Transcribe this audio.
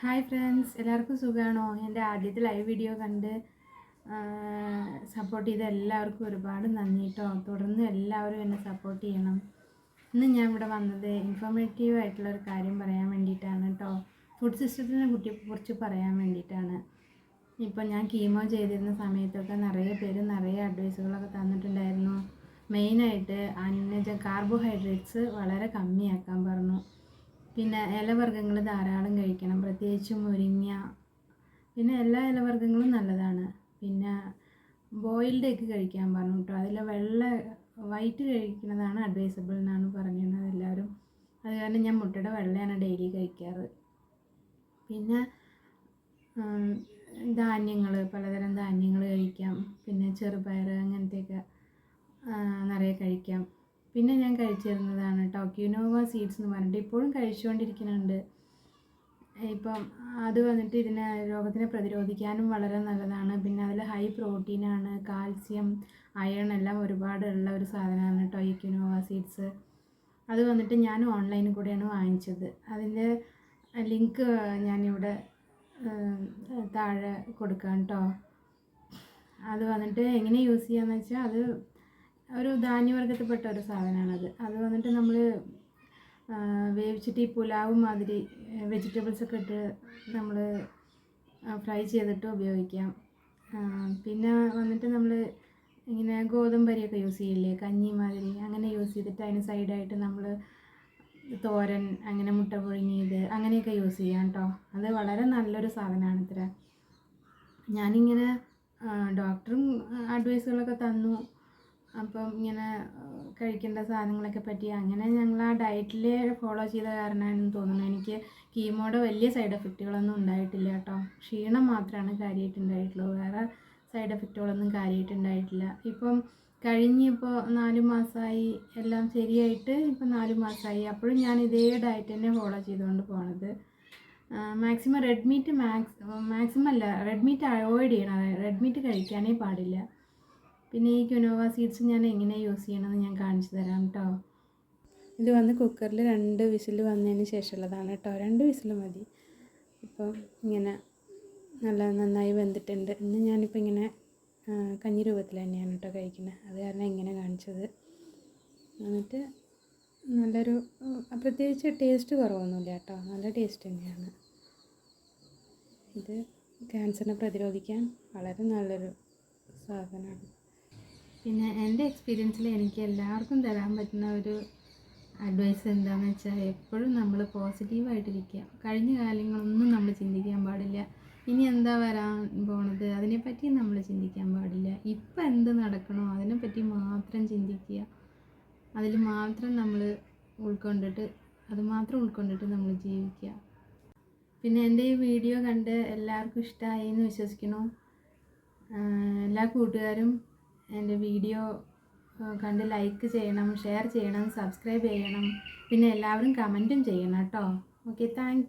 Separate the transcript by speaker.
Speaker 1: Hi friends എല്ലാവർക്കും സുഖമാണോ എന്റെ ആദ്യത്തെ ലൈവ് വീഡിയോ കണ്ട് സപ്പോർട്ട് ചെയ്ത എല്ലാവർക്കും ഒരുപാട് നന്ദി കേട്ടോ തുടർന്ന് എല്ലാവരും എന്നെ സപ്പോർട്ട് ചെയ്യണം. ഇന്ന് ഞാൻ ഇവിടെ വന്നത് ഇൻഫോർമേറ്റീവ് ആയിട്ടുള്ള ഒരു കാര്യം പറയാൻ വേണ്ടിയിട്ടാണ് കേട്ടോ ഫുഡ് സിസ്റ്റത്തിനെ കുട്ടി കുറിച്ച് പറയാൻ വേണ്ടിയിട്ടാണ്. ഇപ്പോൾ ഞാൻ കീമോ ചെയ്തിരുന്ന സമയത്തൊക്കെ നിറയെ പേര് നിറയെ അഡ്വൈസുകളൊക്കെ തന്നിട്ടുണ്ടായിരുന്നു. മെയിനായിട്ട് അന്നജ കാർബോഹൈഡ്രേറ്റ്സ് വളരെ കമ്മിയാക്കാൻ പറഞ്ഞു. പിന്നെ ഇലവർഗങ്ങൾ ധാരാളം കഴിക്കണം. പ്രത്യേകിച്ച് മുരിങ്ങ. പിന്നെ എല്ലാ ഇലവർഗങ്ങളും നല്ലതാണ്. പിന്നെ ബോയിൽഡ് എഗ്ഗ് കഴിക്കാൻ പറഞ്ഞു കേട്ടോ. അതിൽ വെള്ള വൈറ്റ് കഴിക്കുന്നതാണ് അഡ്വൈസബിൾ എന്നാണ് പറഞ്ഞിരുന്നത് എല്ലാവരും. അത് കാരണം ഞാൻ മുട്ടയുടെ വെള്ളയാണ് ഡെയിലി കഴിക്കാറ്. പിന്നെ ധാന്യങ്ങൾ പലതരം ധാന്യങ്ങൾ കഴിക്കാം. പിന്നെ ചെറുപയർ അങ്ങനത്തെയൊക്കെ നിറയെ കഴിക്കാം. പിന്നെ ഞാൻ കഴിച്ചിരുന്നതാണ് കേട്ടോ ക്യൂനോവ സീഡ്സ് എന്ന് പറഞ്ഞിട്ട് ഇപ്പോഴും കഴിച്ചുകൊണ്ടിരിക്കുന്നുണ്ട്. ഇപ്പം അത് വന്നിട്ട് ഇതിനെ രോഗത്തിനെ പ്രതിരോധിക്കാനും വളരെ നല്ലതാണ്. പിന്നെ അതിൽ ഹൈ പ്രോട്ടീനാണ് കാൽസ്യം അയൺ എല്ലാം ഒരുപാട് ഉള്ള ഒരു സാധനമാണ് കേട്ടോ ഈ ക്യൂനോവ സീഡ്സ് അത് വന്നിട്ട് ഞാൻ ഓൺലൈനിൽ കൂടെയാണ് വാങ്ങിച്ചത്. അതിന്റെ ലിങ്ക് ഞാനിവിടെ താഴെ കൊടുക്കാം കേട്ടോ അത് വന്നിട്ട് എങ്ങനെ യൂസ് ചെയ്യാന്ന് വെച്ചാൽ അത് ഒരു ധാന്യവർഗത്തിൽപ്പെട്ട ഒരു സാധനമാണത്. അത് വന്നിട്ട് നമ്മൾ വേവിച്ചിട്ട് ഈ പുലാവ് മാതിരി വെജിറ്റബിൾസ് ഒക്കെ ഇട്ട് നമ്മൾ ഫ്രൈ ചെയ്തിട്ട് ഉപയോഗിക്കാം. പിന്നെ വന്നിട്ട് നമ്മൾ ഇങ്ങനെ ഗോതമ്പരിയൊക്കെ യൂസ് ചെയ്യില്ലേ? കഞ്ഞി മാതിരി അങ്ങനെ യൂസ് ചെയ്തിട്ട് അതിന് സൈഡായിട്ട് നമ്മൾ തോരൻ അങ്ങനെ മുട്ട പുഴുങ്ങിയത് അങ്ങനെയൊക്കെ യൂസ് ചെയ്യാം കേട്ടോ അത് വളരെ നല്ലൊരു സാധനമാണ് ഇത്ര. ഞാനിങ്ങനെ ഡോക്ടറും അഡ്വൈസുകളൊക്കെ തന്നു. അപ്പം ഇങ്ങനെ കഴിക്കേണ്ട സാധനങ്ങളൊക്കെ പറ്റി. അങ്ങനെ ഞങ്ങൾ ആ ഡയറ്റിൽ ഫോളോ ചെയ്ത കാരണമാണെന്ന് തോന്നുന്നു. എനിക്ക് കീമോയുടെ വലിയ സൈഡ് എഫക്റ്റുകളൊന്നും ഉണ്ടായിട്ടില്ല കേട്ടോ. ക്ഷീണം മാത്രമാണ് കാര്യമായിട്ട് ഉണ്ടായിട്ടുള്ളൂ വേറെ സൈഡ് എഫക്റ്റുകളൊന്നും കാര്യമായിട്ട് ഉണ്ടായിട്ടില്ല. ഇപ്പം കഴിഞ്ഞിപ്പോൾ നാല് മാസമായി എല്ലാം ശരിയായിട്ട് ഇപ്പം നാല് മാസമായി അപ്പോഴും ഞാൻ ഇതേ ഡയറ്റ് തന്നെ ഫോളോ ചെയ്തുകൊണ്ട് പോണത്. Maximum red meat max maximum അല്ല റെഡ് മീറ്റ് അവോയ്ഡ് ചെയ്യണം. റെഡ് മീറ്റ് കഴിക്കാനേ പാടില്ല. പിന്നെ ഈ ക്യുനോവ സീഡ്സ് ഞാൻ എങ്ങനെ യൂസ് ചെയ്യണമെന്ന് ഞാൻ കാണിച്ചു തരാം കേട്ടോ ഇത് വന്ന് കുക്കറിൽ രണ്ട് വിസിൽ വന്നതിന് ശേഷമുള്ളതാണ് കേട്ടോ രണ്ട് വിസിൽ മതി. ഇപ്പോൾ ഇങ്ങനെ നല്ല നന്നായി വെന്തിട്ടുണ്ട്. ഇന്ന് ഞാനിപ്പോൾ ഇങ്ങനെ കഞ്ഞി രൂപത്തിൽ തന്നെയാണ് കേട്ടോ കഴിക്കുന്നത് അത് കാരണം ഇങ്ങനെ കാണിച്ചത്. എന്നിട്ട് നല്ലൊരു പ്രത്യേകിച്ച് ടേസ്റ്റ് കുറവൊന്നുമില്ല കേട്ടോ നല്ല ടേസ്റ്റ് തന്നെയാണ്. ഇത് ക്യാൻസറിനെ പ്രതിരോധിക്കാൻ വളരെ നല്ലൊരു സാധനമാണ്. പിന്നെ എന്റെ എക്സ്പീരിയൻസിൽ എനിക്ക് എല്ലാവർക്കും തരാൻ പറ്റുന്ന ഒരു അഡ്വൈസ് എന്താണെന്ന് വെച്ചാൽ എപ്പോഴും നമ്മൾ പോസിറ്റീവായിട്ടിരിക്കുക കഴിഞ്ഞ കാലങ്ങളൊന്നും നമ്മൾ ചിന്തിക്കാൻ പാടില്ല. ഇനി എന്താ വരാൻ പോണത്? അതിനെപ്പറ്റി നമ്മൾ ചിന്തിക്കാൻ പാടില്ല. ഇപ്പം എന്ത് നടക്കണോ അതിനെപ്പറ്റി മാത്രം ചിന്തിക്കുക അതിൽ മാത്രം നമ്മൾ ഉൾക്കൊണ്ടിട്ട് അത് മാത്രം ഉൾക്കൊണ്ടിട്ട് നമ്മൾ ജീവിക്കുക പിന്നെ എന്റെ ഈ വീഡിയോ കണ്ട് എല്ലാവർക്കും ഇഷ്ടമായി എന്ന് വിശ്വസിക്കുന്നു. എല്ലാ കൂട്ടുകാരും എന്റെ വീഡിയോ കണ്ട് ലൈക്ക് ചെയ്യണം ഷെയർ ചെയ്യണം സബ്സ്ക്രൈബ് ചെയ്യണം. പിന്നെ എല്ലാവരും കമന്റും ചെയ്യണം കേട്ടോ. Okay thank